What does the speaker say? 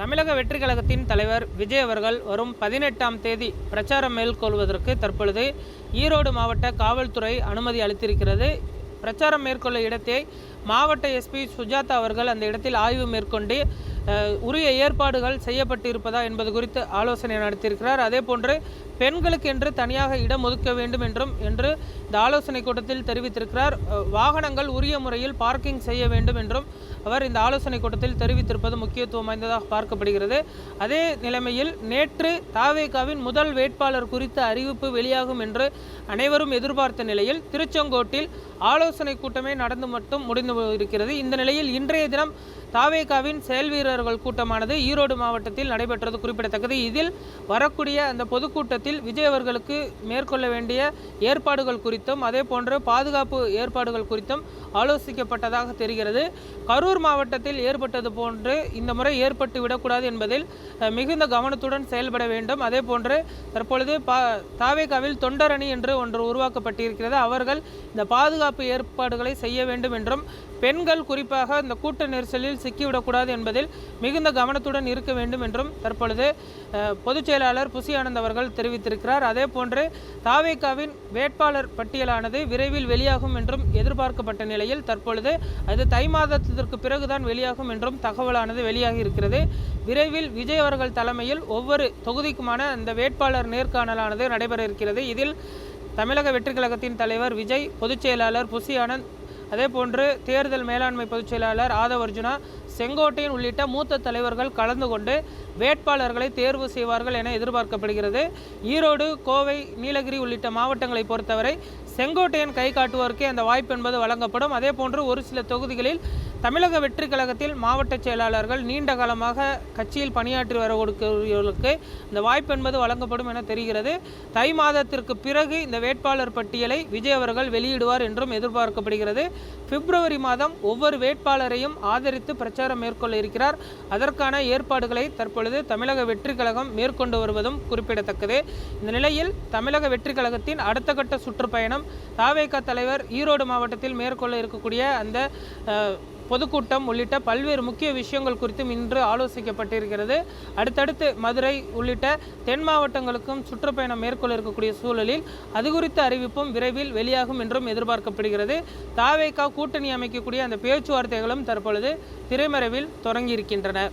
தமிழக வெற்றி கழகத்தின் தலைவர் விஜய் அவர்கள் வரும் பதினெட்டாம் தேதி பிரச்சாரம் மேற்கொள்வதற்கு தற்பொழுது ஈரோடு மாவட்ட காவல்துறை அனுமதி அளித்திருக்கிறது. பிரச்சாரம் மேற்கொள்ள இடத்தை மாவட்ட எஸ்பி சுஜாதா அவர்கள் அந்த இடத்தில் ஆய்வு மேற்கொண்டு உரிய ஏற்பாடுகள் செய்யப்பட்டிருப்பதா என்பது குறித்து ஆலோசனை நடத்தியிருக்கிறார். அதே போன்று பெண்களுக்கு என்று தனியாக இடம் ஒதுக்க வேண்டும் என்றும் என்று இந்த ஆலோசனை கூட்டத்தில் தெரிவித்திருக்கிறார். வாகனங்கள் உரிய முறையில் பார்க்கிங் செய்ய வேண்டும் என்றும் அவர் இந்த ஆலோசனை கூட்டத்தில் தெரிவித்திருப்பது முக்கியத்துவம் வாய்ந்ததாக பார்க்கப்படுகிறது. அதே நிலைமையில் நேற்று தாவேகாவின் முதல் வேட்பாளர் குறித்த அறிவிப்பு வெளியாகும் என்று அனைவரும் எதிர்பார்த்த நிலையில் திருச்செங்கோட்டில் ஆலோசனை கூட்டமே நடந்து மட்டும் முடிந்து இருக்கிறது இந்த நிலையில் இன்றைய தினம் தாவேகாவின் செயல்வீரர் வீரர்கள் கூட்டமானது ஈரோடு மாவட்டத்தில் நடைபெற்றது குறிப்பிடத்தக்கது. இதில் வரக்கூடிய அந்த பொதுக்கூட்டத்தில் விஜய் அவர்களுக்கு மேற்கொள்ள வேண்டிய ஏற்பாடுகள் குறித்தும் அதே போன்று பாதுகாப்பு ஏற்பாடுகள் குறித்தும் ஆலோசிக்கப்பட்டதாக தெரிகிறது. கரூர் மாவட்டத்தில் ஏற்பட்டது போன்று இந்த முறை ஏற்பட்டு விடக்கூடாது என்பதில் மிகுந்த கவனத்துடன் செயல்பட வேண்டும். அதே போன்று தற்பொழுது பா தாவேகாவில் தொண்டரணி என்று ஒன்று உருவாக்கப்பட்டிருக்கிறது. அவர்கள் இந்த பாதுகாப்பு ஏற்பாடுகளை செய்ய வேண்டும் என்றும் பெண்கள் குறிப்பாக இந்த கூட்ட நெரிசலில் சிக்கிவிடக்கூடாது என்பதில் மிகுந்த கவனத்துடன் இருக்க வேண்டும் என்றும் தற்பொழுது பொதுச் செயலாளர் புசி ஆனந்த் அவர்கள் தெரிவித்திருக்கிறார். அதே போன்று தாவேகாவின் வேட்பாளர் பட்டியலானது விரைவில் வெளியாகும் என்றும் எதிர்பார்க்கப்பட்ட நிலையில் தற்பொழுது அது தை மாதத்திற்கு பிறகுதான் வெளியாகும் என்றும் தகவலானது வெளியாகி இருக்கிறது. விரைவில் விஜய் அவர்கள் தலைமையில் ஒவ்வொரு தொகுதிக்குமான அந்த வேட்பாளர் நேர்காணலானது நடைபெற இருக்கிறது. இதில் தமிழக வெற்றி கழகத்தின் தலைவர் விஜய் பொதுச் செயலாளர் புசி ஆனந்த் அதே போன்று தேர்தல் மேலாண்மை பொதுச் செயலாளர் ஆதவர்ஜுனா செங்கோட்டையன் உள்ளிட்ட மூத்த தலைவர்கள் கலந்து கொண்டு வேட்பாளர்களை தேர்வு செய்வார்கள் என எதிர்பார்க்கப்படுகிறது. ஈரோடு கோவை நீலகிரி உள்ளிட்ட மாவட்டங்களை பொறுத்தவரை செங்கோட்டையன் கை காட்டுவோருக்கே அந்த வாய்ப்பு என்பது வழங்கப்படும். அதே போன்று ஒரு சில தொகுதிகளில் தமிழக வெற்றி கழகத்தில் மாவட்ட செயலாளர்கள் நீண்ட காலமாக கட்சியில் பணியாற்றி வரக்கூடியவர்களுக்கு இந்த வாய்ப்பு என்பது வழங்கப்படும் என தெரிகிறது. தை மாதத்திற்கு பிறகு இந்த வேட்பாளர் பட்டியலை விஜய் அவர்கள் வெளியிடுவார் என்றும் எதிர்பார்க்கப்படுகிறது. பிப்ரவரி மாதம் ஒவ்வொரு வேட்பாளரையும் ஆதரித்து பிரச்சாரம் மேற்கொள்ள இருக்கிறார். அதற்கான ஏற்பாடுகளை தற்பொழுது தமிழக வெற்றி கழகம் மேற்கொண்டு வருவதும் குறிப்பிடத்தக்கது. இந்த நிலையில் தமிழக வெற்றி கழகத்தின் அடுத்த கட்ட சுற்றுப்பயணம் தாவேக தலைவர் ஈரோடு மாவட்டத்தில் மேற்கொள்ள இருக்கக்கூடிய அந்த பொதுக்கூட்டம் உள்ளிட்ட பல்வேறு முக்கிய விஷயங்கள் குறித்தும் இன்று ஆலோசிக்கப்பட்டிருக்கிறது. அடுத்தடுத்து மதுரை உள்ளிட்ட தென் மாவட்டங்களுக்கும் சுற்றுப்பயணம் மேற்கொள்ள இருக்கக்கூடிய சூழலில் அது குறித்த அறிவிப்பும் விரைவில் வெளியாகும் என்றும் எதிர்பார்க்கப்படுகிறது. தாவேகா கூட்டணி அமைக்கக்கூடிய அந்த பேச்சுவார்த்தைகளும் தற்பொழுது திரைமறைவில் தொடங்கியிருக்கின்றன.